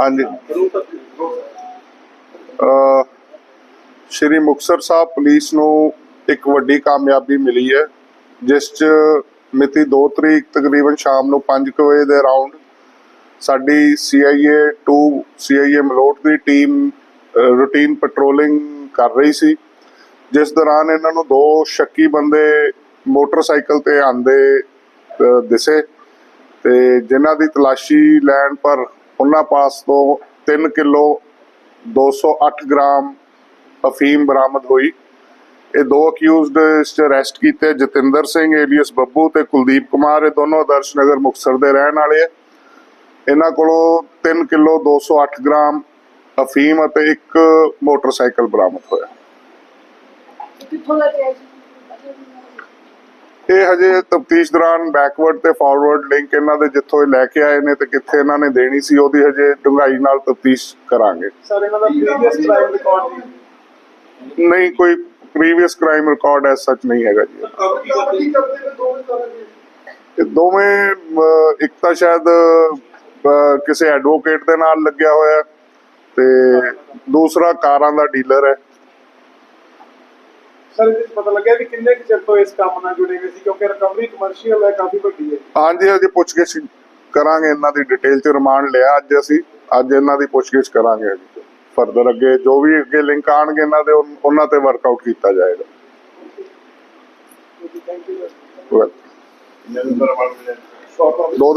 ਹਾਂਜੀ। ਅ, ਸ਼੍ਰੀ ਮੁਕਤਸਰ ਸਾਹਿਬ ਪੁਲਿਸ ਨੂੰ ਇੱਕ ਵੱਡੀ ਕਾਮਯਾਬੀ ਮਿਲੀ ਹੈ, ਜਿਸ 'ਚ ਮਿਤੀ 2 ਤਰੀਕ ਤਕਰੀਬਨ ਸ਼ਾਮ ਨੂੰ 5 ਵਜੇ ਦੇ ਅਰਾਊਂਡ ਸਾਡੀ CIA 2 CIA ਮਲੋਟ ਦੀ ਟੀਮ ਰੂਟੀਨ ਪੈਟਰੋਲਿੰਗ ਕਰ ਰਹੀ ਸੀ, ਜਿਸ ਦੌਰਾਨ ਇਹਨਾਂ ਨੂੰ ਦੋ ਸ਼ੱਕੀ ਬੰਦੇ ਮੋਟਰਸਾਈਕਲ ਤੇ ਆਂਦੇ ਦਿਸੇ ਤੇ ਜਿਨ੍ਹਾਂ ਦੀ ਤਲਾਸ਼ੀ ਲੈਣ ਪਰ ਉਹਨਾਂ ਪਾਸ ਤੋਂ 3 ਕਿਲੋ 208 ਗ੍ਰਾਮ ਅਫੀਮ ਬਰਾਮਦ ਹੋਈ। ਇਹ ਦੋ ਅਕਿਊਜ਼ਡ ਇਸ ਚ ਅਰੈਸਟ ਕੀਤੇ। ਜਤਿੰਦਰ ਸਿੰਘ, ਏਲੀਅਸ ਬੱਬੂ ਤੇ ਕੁਲਦੀਪ ਕੁਮਾਰ, ਇਹ ਦੋਨੋਂ ਆਦਰਸ਼ ਨਗਰ ਮੁਕਤਸਰ ਦੇ ਰਹਿਣ ਵਾਲੇ ਆ। ਇਹਨਾਂ ਕੋਲੋਂ 3 ਕਿਲੋ 208 ਗ੍ਰਾਮ ਅਫੀਮ ਅਤੇ ਇੱਕ ਮੋਟਰਸਾਈਕਲ ਬਰਾਮਦ ਹੋਇਆ। ਕਿੱਥੋਂ ਲੈ ਕੇ ਆਏ ਇਹ ਹਜੇ ਤਫਤੀਸ਼ ਦੌਰਾਨ ਬੈਕਵਰਡ ਤੇ ਫਾਰਵਰਡ ਲਿੰਕ ਇਹਨਾਂ ਦੇ ਜਿੱਥੋਂ ਇਹ ਲੈ ਕੇ ਆਏ ਨੇ ਤੇ ਕਿੱਥੇ ਇਹਨਾਂ ਨੇ ਦੇਣੀ ਸੀ ਉਹਦੀ ਹਜੇ ਡੂੰਘਾਈ ਨਾਲ ਤਫਤੀਸ਼ ਕਰਾਂਗੇ। ਸਰ ਇਹਨਾਂ ਦਾ ਪ੍ਰੀਵੀਅਸ ਕ੍ਰਾਈਮ ਰਿਕਾਰਡ ਜੀ ਨਹੀਂ ਕੋਈ ਪ੍ਰੀਵੀਅਸ ਕ੍ਰਾਈਮ ਰਿਕਾਰਡ ਐਸ ਸੱਚ ਨਹੀਂ ਹੈਗਾ ਜੀ। ਇਹ ਦੋਵੇਂ ਇੱਕ ਤਾਂ ਸ਼ਾਇਦ ਕਿਸੇ ਐਡਵੋਕੇਟ ਦੇ ਨਾਲ ਲੱਗਿਆ ਹੋਇਆ ਤੇ ਦੂਸਰਾ ਕਾਰਾਂ ਦਾ ਡੀਲਰ ਹੈ। ਸਰ ਇਹ ਪਤਾ ਲੱਗਿਆ ਵੀ ਕਿੰਨੇ ਕੁ ਚਿਰ ਤੋਂ ਇਸ ਕੰਮ ਨਾਲ ਜੁੜੇ ਹੋਏ ਸੀ ਕਿਉਂਕਿ ਰਿਕਵਰੀ ਕਮਰਸ਼ੀਅਲ ਹੈ ਕਾਫੀ ਵੱਡੀ ਹੈ। ਹਾਂਜੀ ਹਜੇ ਪੁੱਛਗਿੱਛ ਕਰਾਂਗੇ ਇਹਨਾਂ ਦੀ ਡਿਟੇਲ ਚ ਰਿਮਾਂਡ ਲਿਆ ਅੱਜ ਅਸੀਂ ਅੱਜ ਇਹਨਾਂ ਦੀ ਪੁੱਛਗਿੱਛ ਕਰਾਂਗੇ ਫਰਦਰ ਅੱਗੇ ਜੋ ਵੀ ਅੱਗੇ ਲਿੰਕ ਆਣਗੇ ਇਹਨਾਂ ਦੇ ਉਹਨਾਂ ਤੇ ਵਰਕਆਊਟ ਕੀਤਾ ਜਾਏਗਾ। ਥੈਂਕ ਯੂ Well, ਸਰ ਦੋ